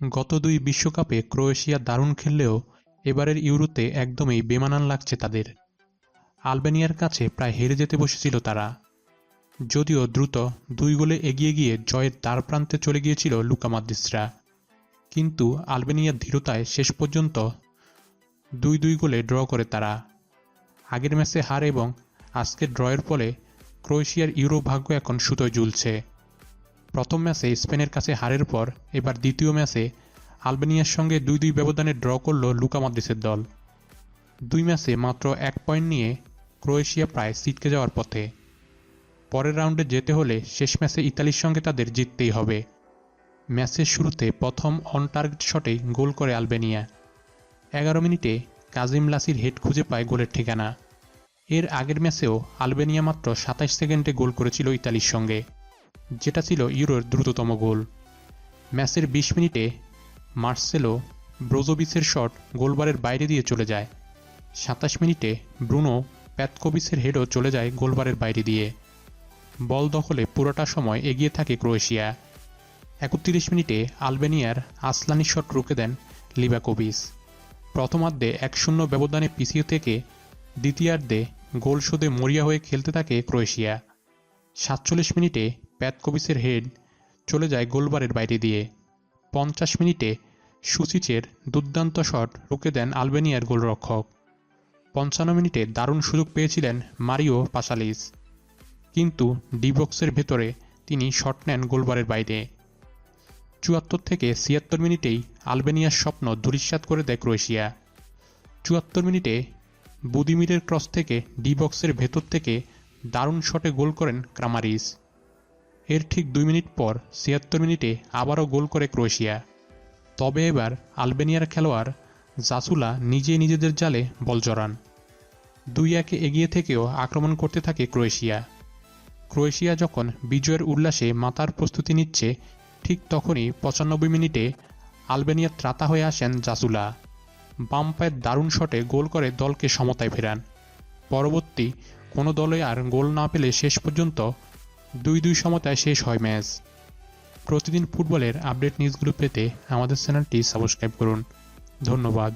গত দুই বিশ্বকাপে ক্রোয়েশিয়া দারুণ খেললেও এবারের ইউরোতে একদমই বেমানান লাগছে তাদের। আলবেনিয়ার কাছে প্রায় হেরে যেতে বসেছিল তারা। যদিও দ্রুত দুই গোলে এগিয়ে গিয়ে জয়ের দ্বার প্রান্তে চলে গিয়েছিল লুকা মাদ্রিসরা কিন্তু আলবেনিয়ার ধীরতায় শেষ পর্যন্ত দুই দুই গোলে ড্র করে তারা। আগের ম্যাচে হার এবং আজকের ড্রয়ের ফলে ক্রোয়েশিয়ার ইউরো ভাগ্য এখন সুতোয় ঝুলছে। প্রথম ম্যাচে স্পেনের কাছে হারের পর, এবার দ্বিতীয় ম্যাচে আলবেনিয়ার সঙ্গে দুই দুই ব্যবধানে ড্র করল লুকা মাদ্রিসের দল। দুই ম্যাচে মাত্র এক পয়েন্ট নিয়ে ক্রোয়েশিয়া প্রায় ছিটকে যাওয়ার পথে। পরের রাউন্ডে যেতে হলে শেষ ম্যাচে ইতালির সঙ্গে তাদের জিততেই হবে। ম্যাচের শুরুতে প্রথম অন টার্গেট শটেই গোল করে আলবেনিয়া। এগারো মিনিটে কাজিম লাসির হেড খুঁজে পায় গোলের ঠিকানা। এর আগের ম্যাচেও আলবেনিয়া মাত্র সাতাশ সেকেন্ডে গোল করেছিল ইতালির সঙ্গে। যেটা ছিল ইউরোর দ্রুততম গোল। ম্যাচের বিশ মিনিটে মার্সেলো ব্রোজোবিসের শট গোলবারের বাইরে দিয়ে চলে যায়। সাতাশ মিনিটে ব্রুনো প্যাতকোবিসের হেডও চলে যায় গোলবারের বাইরে দিয়ে। বল দখলে পুরোটা সময় এগিয়ে থাকে ক্রোয়েশিয়া। একত্রিশ মিনিটে আলবেনিয়ার আসলানি শট রুখে দেন লিবাকোবিস প্রথমার্ধে এক শূন্য ব্যবধানে পিছিয়ে থেকে দ্বিতীয়ার্ধে গোল শোধে মরিয়া হয়ে খেলতে থাকে ক্রোয়েশিয়া। সাতচল্লিশ মিনিটে প্যাতকোবিসের হেড চলে যায় গোলবারের বাইরে দিয়ে। পঞ্চাশ মিনিটে সুচিচের দুর্দান্ত শট রুখে দেন আলবেনিয়ার গোলরক্ষক। পঞ্চান্ন মিনিটে দারুণ সুযোগ পেয়েছিলেন মারিও পাসালিস কিন্তু ডিবক্সের ভেতরে তিনি শট নেন গোলবারের বাইরে। চুয়াত্তর থেকে ছিয়াত্তর মিনিটেই আলবেনিয়ার স্বপ্ন ধূলিসাৎ করে দেয় ক্রোয়েশিয়া। চুয়াত্তর মিনিটে বুদিমিরের ক্রস থেকে ডিবক্সের ভেতর থেকে দারুণ শটে গোল করেন ক্রামারিস। এর ঠিক দুই মিনিট পর ছিয়াত্তর মিনিটে আবারও গোল করে ক্রোয়েশিয়া। তবে এবার আলবেনিয়ার খেলোয়াড় জাসুলা নিজে নিজেদের জালে বল জড়ান। দুই একে এগিয়ে থেকেও আক্রমণ করতে থাকে ক্রোয়েশিয়া। ক্রোয়েশিয়া যখন বিজয়ের উল্লাসে মাতার প্রস্তুতি নিচ্ছে, ঠিক তখনই পঁচানব্বই মিনিটে আলবেনিয়া ত্রাতা হয়ে আসেন জাসুলা। বাম পায়ের দারুণ শটে গোল করে দলকে সমতায় ফেরান। পরবর্তী কোনো দলে আর গোল না পেলে শেষ পর্যন্ত দুই দুই সমতায় শেষ হয় ম্যাচ। প্রতিদিন ফুটবলের আপডেট নিউজগুলো পেতে আমাদের চ্যানেলটি সাবস্ক্রাইব করুন। ধন্যবাদ।